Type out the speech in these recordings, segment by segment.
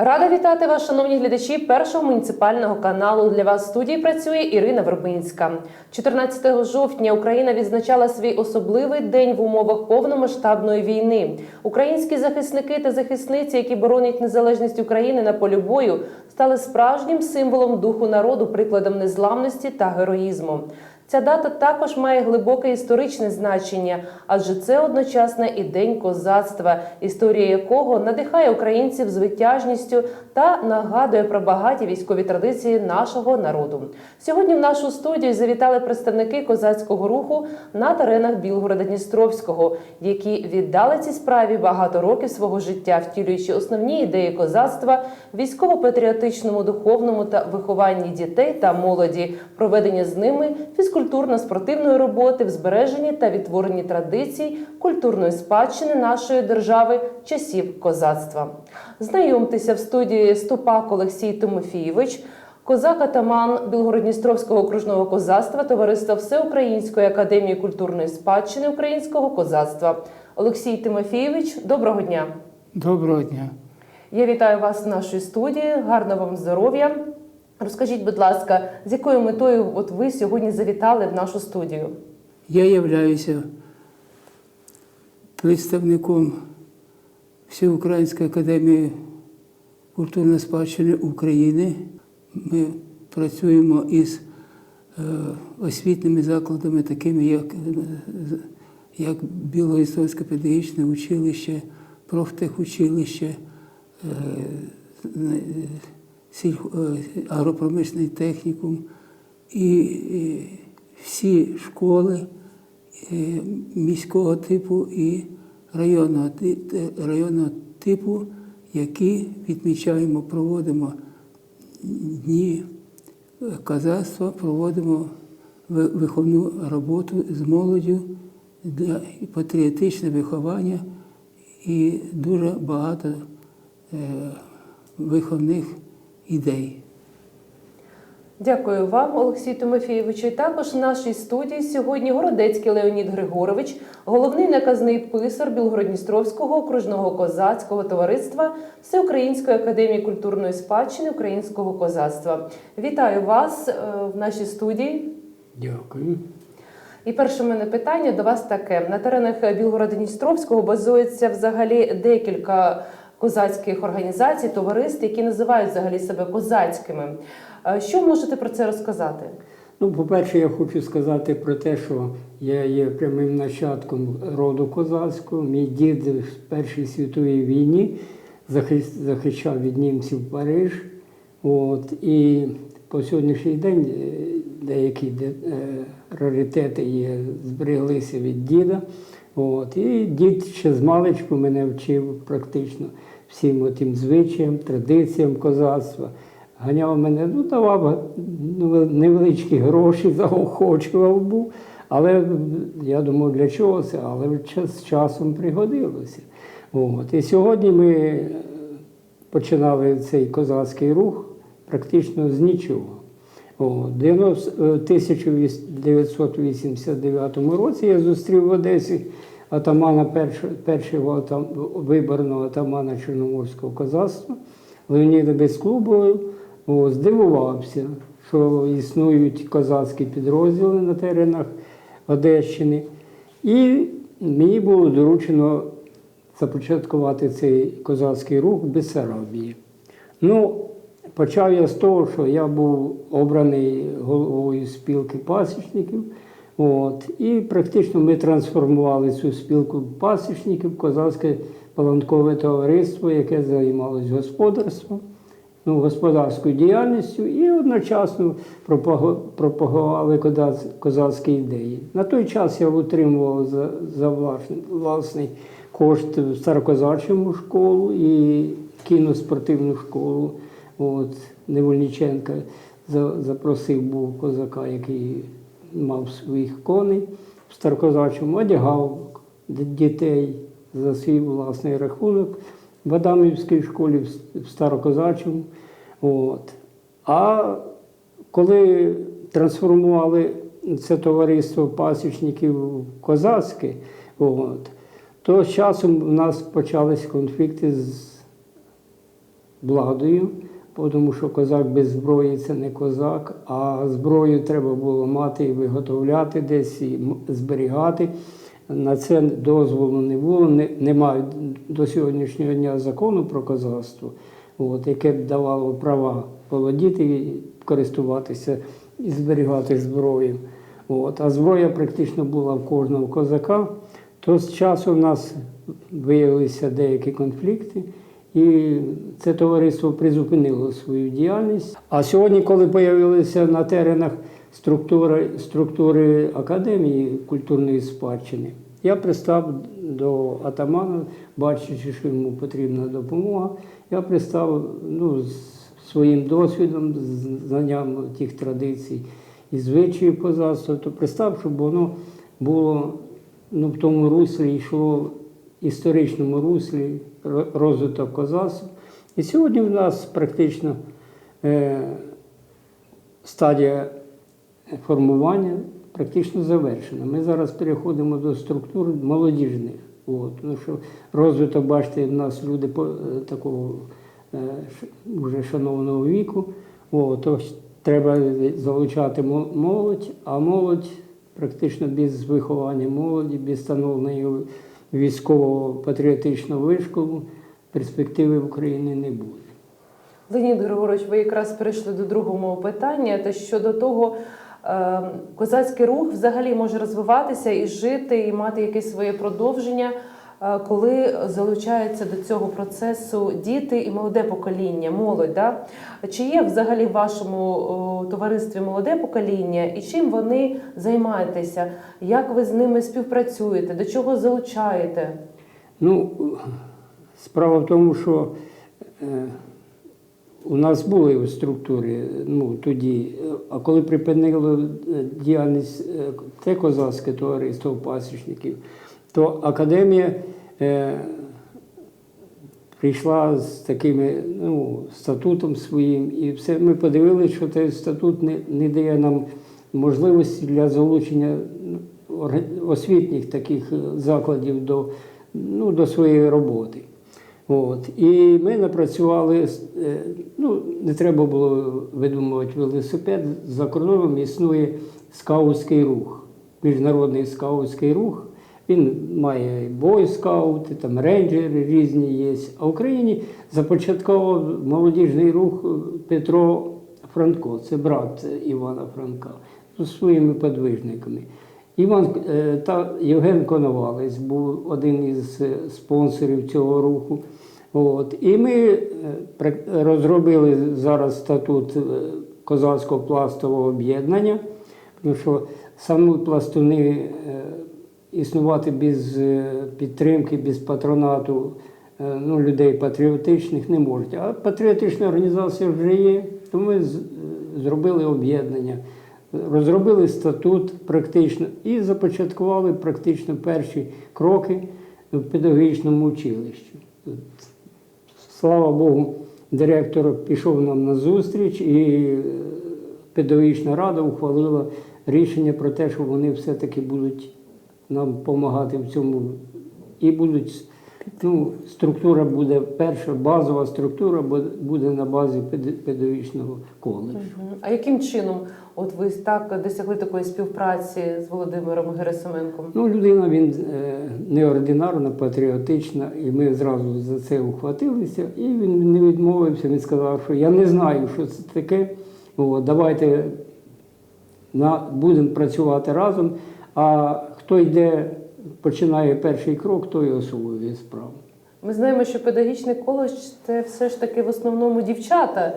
Рада вітати вас, шановні глядачі першого муніципального каналу. Для вас в студії працює Ірина Вербинська. 14 жовтня Україна відзначала свій особливий день в умовах повномасштабної війни. Українські захисники та захисниці, які боронять незалежність України на полі бою, стали справжнім символом духу народу, прикладом незламності та героїзму. Ця дата також має глибоке історичне значення, адже це одночасно і день козацтва, історія якого надихає українців звитяжністю та нагадує про багаті військові традиції нашого народу. Сьогодні в нашу студію завітали представники козацького руху на теренах Білгорода Дністровського, які віддали цій справі багато років свого життя, втілюючи основні ідеї козацтва, військово-патріотичному, духовному та вихованні дітей та молоді, проведення з ними фізкультурно-спортивної роботи в збереженні та відтворенні традицій культурної спадщини нашої держави часів козацтва. Знайомтеся в студії Ступак Олексій Тимофійович. Козак атаман Білгородністровського окружного козацтва Товариства Всеукраїнської академії культурної спадщини українського козацтва. Олексій Тимофійович, доброго дня! Доброго дня. Я вітаю вас в нашій студії. Гарного вам здоров'я. Розкажіть, будь ласка, з якою метою от ви сьогодні завітали в нашу студію? Я являюся представником Всеукраїнської академії культурної спадщини України. Ми працюємо із е, освітніми закладами, такими як, е, як Білоістровське педагогічне училище, профтехучилище, е, е, е, технікум і, і всі школи е, міського типу і районного, районного типу, які відмічаємо, проводимо дні е, казацтва, проводимо виховну роботу з молоддю для патріотичне виховання і дуже багато е, виховних ідей. Дякую вам, Олексій Тимофійович. І також в нашій студії сьогодні Городецький Леонід Григорович, головний наказний писар Білгородністровського окружного козацького товариства Всеукраїнської академії культурної спадщини українського козацтва. Вітаю вас е, в нашій студії. Дякую. І перше мене питання до вас таке: на теренах Білгорода Дністровського базується взагалі декілька козацьких організацій, товариств, які називають взагалі себе козацькими. Е, Що можете про це розказати? Ну, по-перше, я хочу сказати про те, що я є прямим нащадком роду козацького. Мій дід в Першій світовій війні захищав від німців Париж. От, і по сьогоднішній день е, деякі е, раритети є, збереглися від діда. От, і дід ще з маличку мене вчив практично всім тим звичаям, традиціям козацтва. Ганяв мене, ну давав ну, невеличкі гроші, заохочував був. Але я думав, для чого це, але з часом пригодилося. От. І сьогодні ми починали цей козацький рух практично з нічого. О, 90 е, 1989 році я зустрів в Одесі атамана першого, виборного атамана Чорноморського козацтва Леоніда Безклубовою. О, здивувався, що існують козацькі підрозділи на теренах Одещини. І мені було доручено започаткувати цей козацький рух в Бессарабії. Ну, почав я з того, що я був обраний головою спілки пасічників. От, і практично ми трансформували цю спілку пасічників козацьке паланкове товариство, яке займалось господарством, ну, господарською діяльністю і одночасно пропагували козацькі ідеї. На той час я отримував за, за власний, кошт старокозачому школу і кіноспортивну школу. От, Невольниченка запросив був козака, який мав своїх коней в старокозачому, одягав дітей за свій власний рахунок в Адамівській школі, в старокозачому. От. А коли трансформували це товариство пасічників в козацьке, от, то з часом у нас почались конфлікти з владою, тому що козак без зброї це не козак, а зброю треба було мати і виготовляти десь і зберігати. На це дозволу не було, не, немає до сьогоднішнього дня закону про козацтво, от, яке б давало права володіти, користуватися і зберігати зброю. От, а зброя практично була в кожного козака. То з часу в нас виявилися деякі конфлікти, і це товариство призупинило свою діяльність. А сьогодні, коли з'явилися на теренах структури, структури академії культурної спадщини, я пристав до атамана, бачачи, що йому потрібна допомога. Я пристав ну, з своїм досвідом, з знанням тих традицій і звичаїв козацтва, то пристав, щоб воно було ну, в тому руслі йшло історичному руслі розвиток козацтва. І сьогодні в нас практично е, стадія формування практично завершена. Ми зараз переходимо до структур молодіжних. От, тому що розвиток, бачите, в нас люди по, е, такого е, вже шановного віку. От, тож треба залучати молодь, а молодь практично без виховання молоді, без становлення військового патріотичного вишколу перспективи в Україні не буде. Леонід Григорович, ви якраз перейшли до другого питання. Та щодо того, е, козацький рух взагалі може розвиватися і жити, і мати якесь своє продовження, коли залучаються до цього процесу діти і молоде покоління, молодь. Да? Чи є взагалі в вашому товаристві молоде покоління, і чим вони займаєтеся? Як ви з ними співпрацюєте? До чого залучаєте? Ну, справа в тому, що е, у нас були в структурі ну, тоді, е, а коли припинило е, діяльність е, те козацьке товариство пасічників, то академія е, прийшла з такими ну, статутом своїм, і все. Ми подивилися, що цей статут не, не дає нам можливості для залучення освітніх таких е, закладів до, ну, до своєї роботи. От. І ми напрацювали, е, ну, не треба було видумувати велосипед. За кордоном існує скаутський рух, міжнародний скаутський рух. Він має бойскаути, там рейнджери різні є. А в Україні започаткував молодіжний рух Петро Франко, це брат Івана Франка, з своїми подвижниками. Іван е, та Євген Коновалець був один із е, спонсорів цього руху. От. І ми е, розробили зараз статут козацького пластового об'єднання, тому що самі пластуни існувати без е, підтримки, без патронату е, ну, людей патріотичних не можуть. А патріотична організація вже є, тому ми е, зробили об'єднання. Розробили статут практично і започаткували практично перші кроки в педагогічному училищі. Слава Богу, директор пішов нам на зустріч, і педагогічна рада ухвалила рішення про те, що вони все-таки будуть нам допомагати в цьому. І будуть, ну, структура буде перша, базова структура буде- на базі пед- педагогічного коледжу. А яким чином от ви так досягли такої співпраці з Володимиром Герасименком? Ну, людина він е, неординарна, патріотична, і ми зразу за це ухватилися. І він не відмовився. Він сказав, що я не знаю, що це таке. О, давайте на, будемо працювати разом. А хто йде, починає перший крок, той освоює справу. Ми знаємо, що педагогічний коледж це все ж таки в основному дівчата.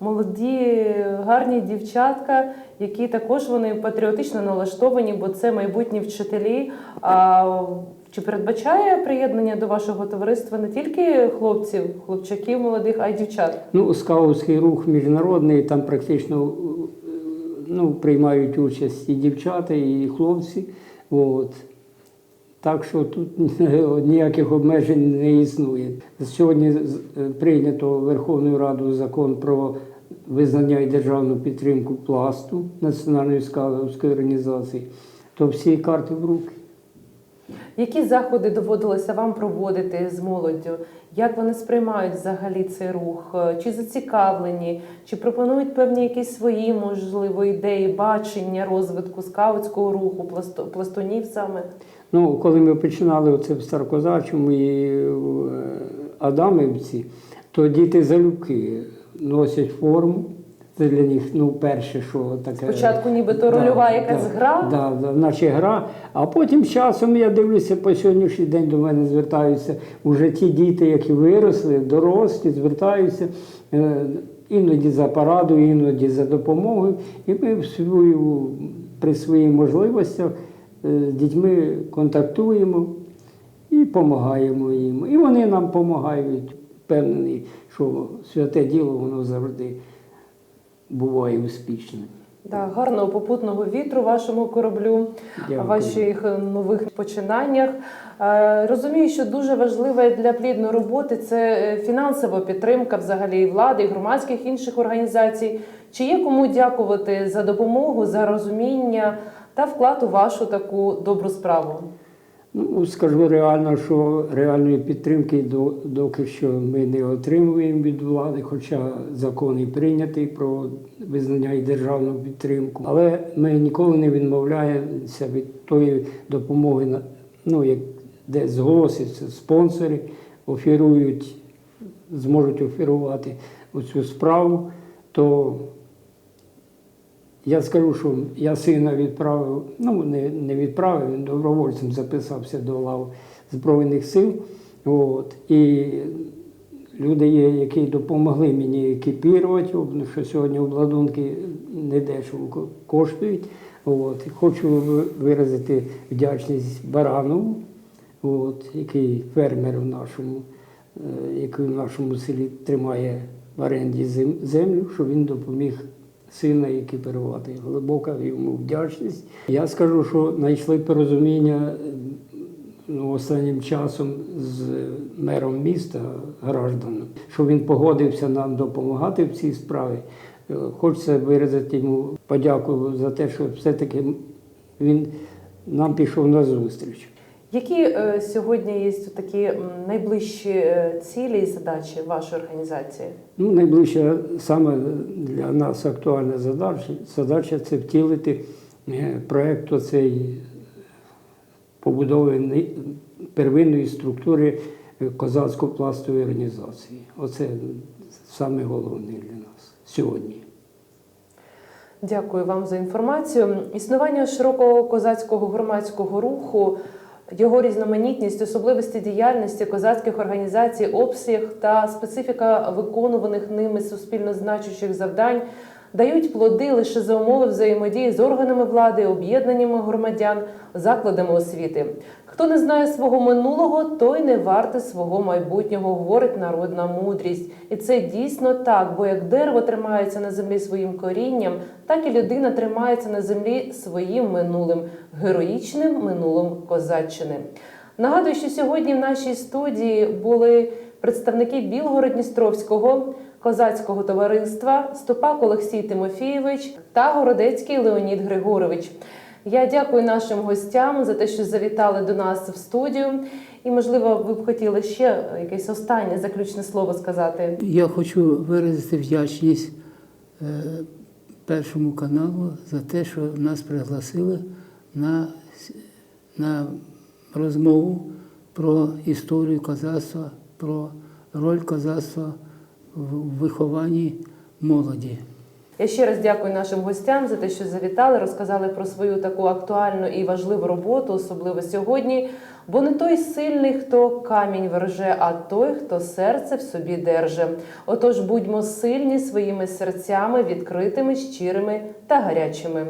Молоді, гарні дівчатка, які також вони патріотично налаштовані, бо це майбутні вчителі. А чи передбачає приєднання до вашого товариства не тільки хлопців, хлопчаків молодих, а й дівчат? Ну, скаутський рух міжнародний, там практично ну, приймають участь і дівчата, і хлопці. От. Так що тут ніяких обмежень не існує. Сьогодні е, прийнято Верховною Радою закон про визнання і державну підтримку пласту Національної скаутської організації, то всі карти в руки. Які заходи доводилося вам проводити з молоддю? Як вони сприймають взагалі цей рух? Е, Чи зацікавлені? Чи пропонують певні якісь свої можливо ідеї, бачення розвитку скаутського руху, пластунів саме? Ну, коли ми починали оце в Старокозачому і е, Адамівці, то діти залюбки носять форму. Це для них ну, перше, що таке. Спочатку нібито рольова якась гра? Да, да, наче гра. А потім з часом я дивлюся по сьогоднішній день до мене звертаються уже ті діти, які виросли, дорослі, звертаються е, іноді за порадою, іноді за допомогою. І ми в свою, при своїх можливостях е, з дітьми контактуємо і допомагаємо їм. І вони нам допомагають. Впевнений, що святе діло воно завжди буває успішним. Да, гарного попутного вітру вашому кораблю, Дякую. ваших е, нових починаннях. Е, Розумію, що дуже важливе для плідної роботи це е, фінансова підтримка взагалі і влади, і громадських інших організацій. Чи є кому дякувати за допомогу, за розуміння та вклад у вашу таку добру справу? Ну, скажу реально, що реальної підтримки до- доки що ми не отримуємо від влади, хоча закон і прийнятий про визнання і державну підтримку. Але ми ніколи не відмовляємося від тої допомоги, ну, як, де зголосяться спонсори, оферують, зможуть оферувати оцю справу, то я скажу, що я сина відправив, ну не, не відправив, він добровольцем записався до лав Збройних сил. От, і люди є, які допомогли мені екіпірувати, що сьогодні обладунки недешево ко- коштують. От, хочу виразити вдячність Баранову, от, який фермер в нашому, е, який в нашому селі тримає в оренді землю, що він допоміг сина екіпірувати. Глибока йому вдячність. Я скажу, що знайшли порозуміння ну, останнім часом з мером міста гражданам, що він погодився нам допомагати в цій справі. Е, Хочеться виразити йому подяку за те, що все-таки він нам пішов на зустріч. Які е, сьогодні є такі найближчі е, цілі і задачі вашої організації? Ну, найближча саме для нас актуальна задача, задача це втілити е, проєкт оцей побудови первинної структури козацько-пластової організації. Оце саме головне для нас сьогодні. Дякую вам за інформацію. Існування широкого козацького громадського руху, його різноманітність, особливості діяльності козацьких організацій, обсяг та специфіка виконуваних ними суспільно значущих завдань дають плоди лише за умови взаємодії з органами влади, об'єднаннями громадян, закладами освіти. Хто не знає свого минулого, той не варте свого майбутнього, говорить народна мудрість. І це дійсно так, бо як дерево тримається на землі своїм корінням, так і людина тримається на землі своїм минулим, героїчним минулим козаччини. Нагадую, що сьогодні в нашій студії були представники Білгород-Дністровського козацького товариства Стопак Олексій Тимофійович та Городецький Леонід Григорович. Я дякую нашим гостям за те, що завітали до нас в студію. І, можливо, ви б хотіли ще якесь останнє заключне слово сказати. Я хочу виразити вдячність е, першому каналу за те, що нас пригласили на, на розмову про історію козацтва, про роль козацтва в вихованні молоді. Я ще раз дякую нашим гостям за те, що завітали, розказали про свою таку актуальну і важливу роботу, особливо сьогодні. Бо не той сильний, хто камінь верже, а той, хто серце в собі держи. Отож, будьмо сильні своїми серцями, відкритими, щирими та гарячими.